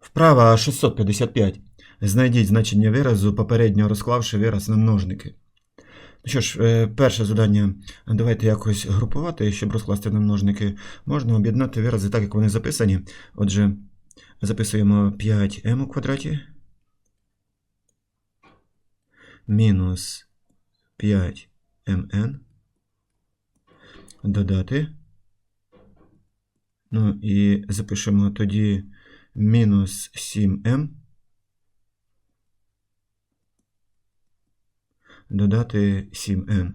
Вправа 655. Знайдіть значення виразу, попередньо розклавши вираз на множники. Ну що ж, е, перше завдання. Давайте якось групувати, щоб розкласти на множники. Можна об'єднати вирази так, як вони записані. Отже, записуємо 5m у квадраті. Мінус 5mn. Додати. Ну і запишемо тоді мінус 7m. Додати 7n.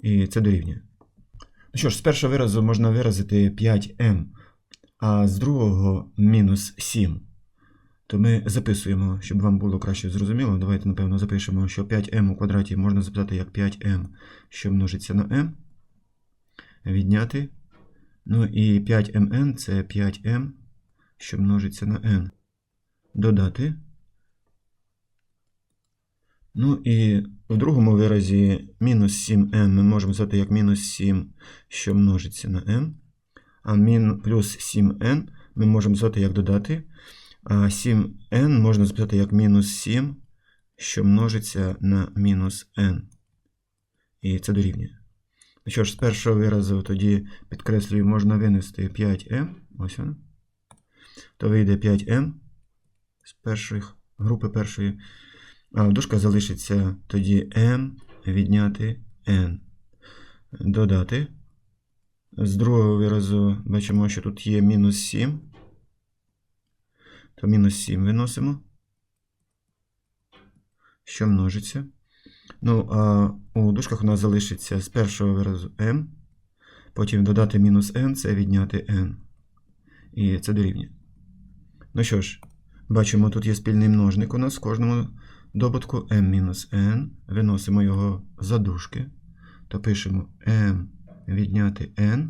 І це дорівнює. Ну що ж, з першого виразу можна виразити 5m, а з другого мінус 7. То ми записуємо, щоб вам було краще зрозуміло. Давайте, напевно, запишемо, що 5m у квадраті можна записати як 5m, що множиться на m. Відняти. Ну і 5mn це 5m, що множиться на n. Додати. Ну і в другому виразі мінус 7m ми можемо записати як мінус 7, що множиться на m. А мін плюс 7n ми можемо записати як додати. А 7n можна записати як мінус 7, що множиться на мінус n. І це дорівнює. Ну що ж, з першого виразу тоді підкреслюю, можна винести 5m. Ось воно. То вийде 5m з першої групи першої. А в дужках залишиться тоді m відняти n. Додати. З другого виразу бачимо, що тут є мінус 7. То мінус 7 виносимо. Що множиться. Ну, а у дужках у нас залишиться з першого виразу m. Потім додати мінус n це відняти n. І це дорівнює. Ну що ж, бачимо, тут є спільний множник у нас в кожному добутку m-n. Виносимо його за дужки. То пишемо m відняти n.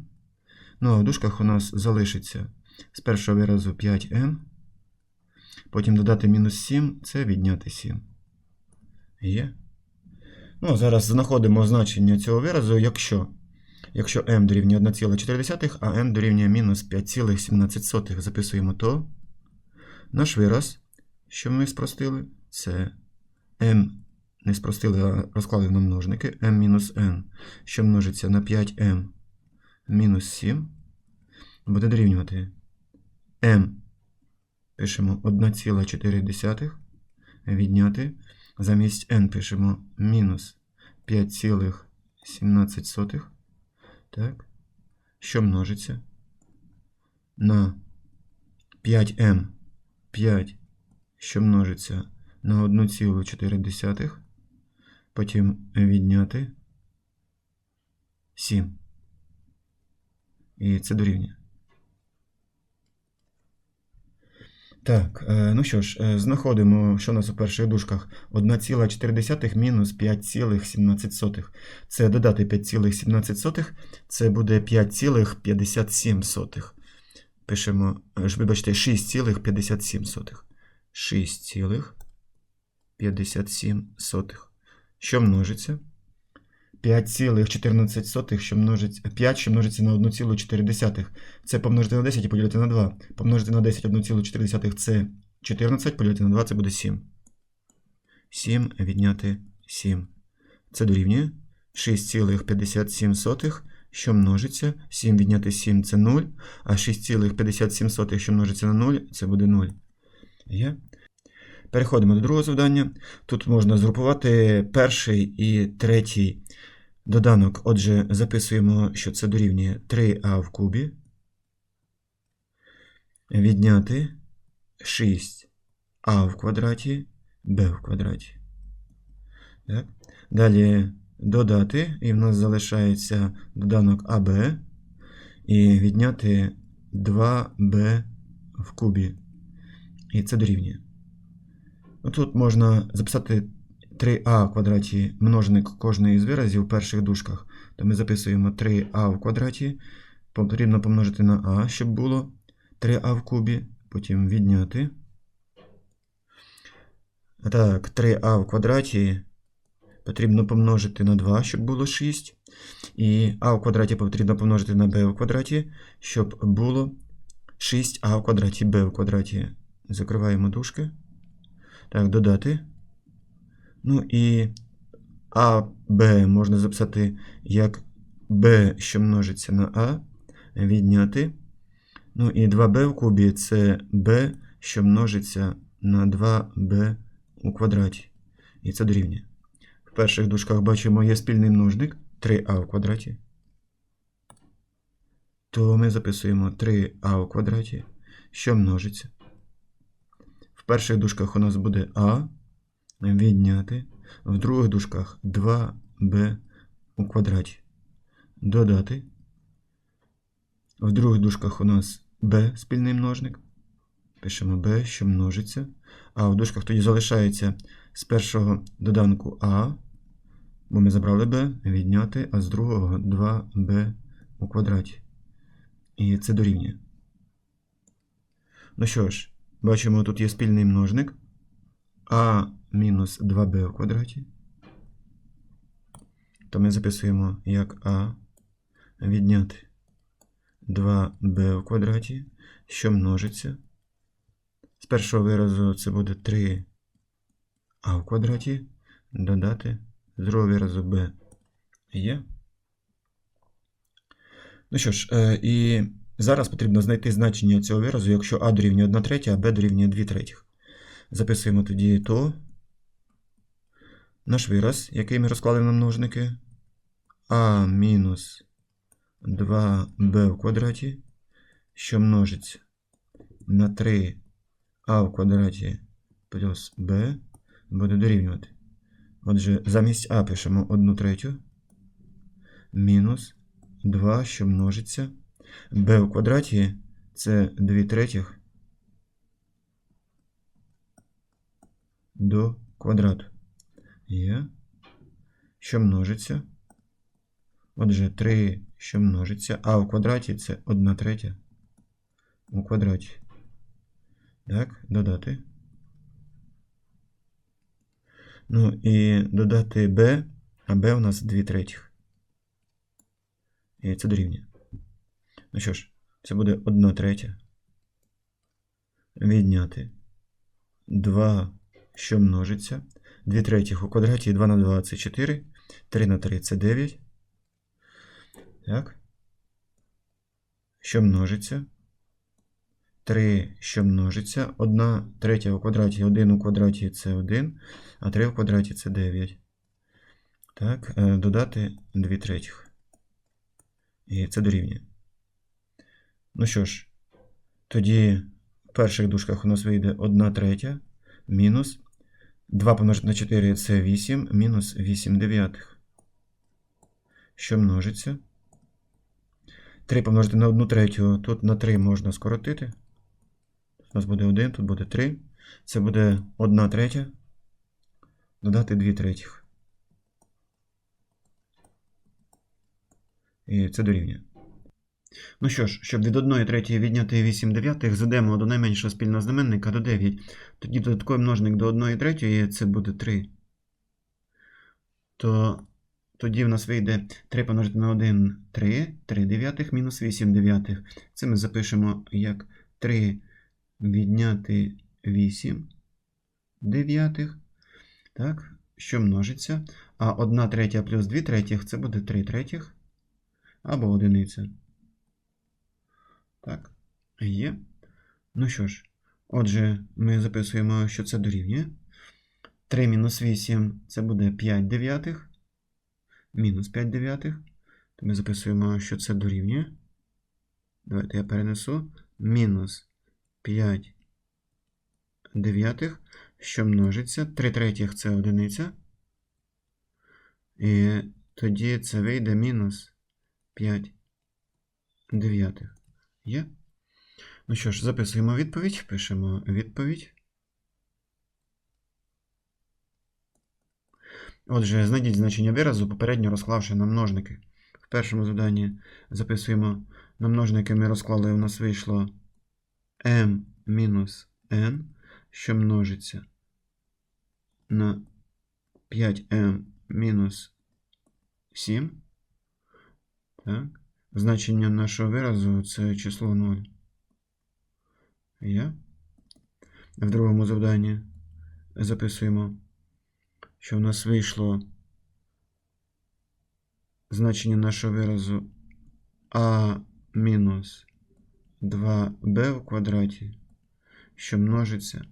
Ну, а в дужках у нас залишиться з першого виразу 5m. Потім додати мінус 7 це відняти 7. Є. Ну, зараз знаходимо значення цього виразу, якщо якщо m дорівнює 1,4, а n дорівнює мінус 5,17. Записуємо то. Наш вираз, що ми спростили, це m не спростили, а розклали на множники m мінус n, що множиться на 5m мінус 7, буде дорівнювати m. Пишемо 1,4 відняти. Замість n пишемо мінус 5,17. Так. Що множиться? На 5m 5, що множиться на 1,4. Потім відняти 7. І це дорівнює. Так, е, ну що ж, е, знаходимо, що у нас у перших дужках 1,4 мінус 5,17. Це додати 5,17, це буде 5,57. Пишемо, е, ж, вибачте, 6,57. 6,57. Що множиться? 5,14, що множиться, 5, що множиться на 1,4. Це помножити на 10 і поділити на 2. Помножити на 10 1,4 це 14, поділити на 2 це буде 7. 7 відняти 7. Це дорівнює 6,57, що множиться. 7 відняти 7 це 0, а 6,57, що множиться на 0, це буде 0. Є? Переходимо до другого завдання. Тут можна згрупувати перший і третій доданок. Отже, записуємо, що це дорівнює 3а в кубі. Відняти 6а в квадраті, b в квадраті. Так. Далі додати, і в нас залишається доданок АБ. І відняти 2b в кубі. І це дорівнює. Тут можна записати 3а в квадраті множник кожної з виразів у перших дужках. То ми записуємо 3а в квадраті. Потрібно помножити на а, щоб було 3а в кубі. Потім відняти. Так, 3а в квадраті потрібно помножити на 2, щоб було 6. І а в квадраті потрібно помножити на b в квадраті, щоб було 6а в квадраті b в квадраті. Закриваємо дужки. Так, додати. Ну і а, Б можна записати як b, що множиться на а, відняти. Ну і 2b в кубі це b, що множиться на 2b у квадраті. І це дорівнює. В перших дужках бачимо є спільний множник 3а в квадраті. То ми записуємо 3а в квадраті, що множиться. В перших дужках у нас буде а відняти. В других дужках 2b у квадраті. Додати. В других дужках у нас b спільний множник. Пишемо b, що множиться. А в дужках тоді залишається з першого доданку А, бо ми забрали b, відняти, а з другого 2b у квадраті. І це дорівнює. Ну що ж, бачимо, тут є спільний множник. А мінус 2b в квадраті. То ми записуємо як А відняти 2b в квадраті, що множиться. З першого виразу це буде 3а в квадраті. Додати з другого виразу b є. Ну що ж, е, і зараз потрібно знайти значення цього виразу, якщо а дорівнює 1 третя, а b дорівнює 2 третіх. Записуємо тоді то наш вираз, який ми розклали на множники. А мінус 2b в квадраті, що множиться на 3а в квадраті плюс b, буде дорівнювати. Отже, замість а пишемо 1 третю мінус 2, що множиться. b в квадраті це 2 третіх до квадрату. Є. Що множиться. Отже, 3, що множиться. А в квадраті це 1 третя у квадраті. Так, додати. Ну і додати b, а b у нас 2 третіх. І це дорівнює. Ну що ж, це буде 1 третя. Відняти 2 що множиться. 2 третіх у квадраті 2 на 2 це 4. 3 на 3 це 9. Так. Що множиться? 3, що множиться. 1 третя у квадраті, 1 у квадраті це 1, а 3 у квадраті це 9. Так, е, додати 2 третіх. І це дорівнює. Ну що ж, тоді в перших дужках у нас вийде 1 третя мінус 2 помножити на 4 це 8, мінус 8 дев'ятих. Що множиться? 3 помножити на 1 третю. Тут на 3 можна скоротити. У нас буде 1, тут буде 3. Це буде 1 третя. Додати 2 третіх. І це дорівнює. Ну що ж, щоб від 1 третьої відняти 8 дев'ятих, зведемо до найменшого спільного знаменника до 9. Тоді додатковий множник до 1 третьої це буде 3. То тоді в нас вийде 3 помножити на 1 3, 3 дев'ятих мінус 8 дев'ятих. Це ми запишемо як 3 відняти 8 дев'ятих. Так, що множиться. А 1 третя плюс 2 третіх це буде 3 третіх або одиниця. Так, є. Ну що ж, отже, ми записуємо, що це дорівнює. 3 мінус 8 це буде 5 дев'ятих. Мінус 5 дев'ятих. То ми записуємо, що це дорівнює. Давайте я перенесу. Мінус 5 дев'ятих, що множиться. 3 третіх це одиниця. І тоді це вийде мінус 5 дев'ятих. Є? Ну що ж, записуємо відповідь, пишемо відповідь. Отже, знайдіть значення виразу, попередньо розклавши на множники. В першому заданні записуємо на множники, ми розклали, у нас вийшло m мінус n, що множиться на 5m мінус 7. Так. Значення нашого виразу це число 0. Є. В другому завданні записуємо, що в нас вийшло значення нашого виразу а мінус 2b в квадраті, що множиться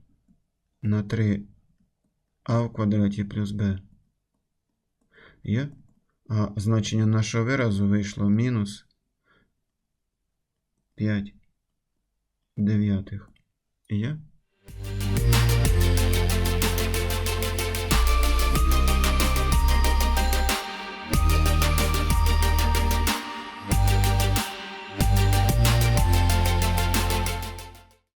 на 3а в квадраті плюс b. Є? А значення нашого виразу вийшло мінус 5 дев'ятих. Є?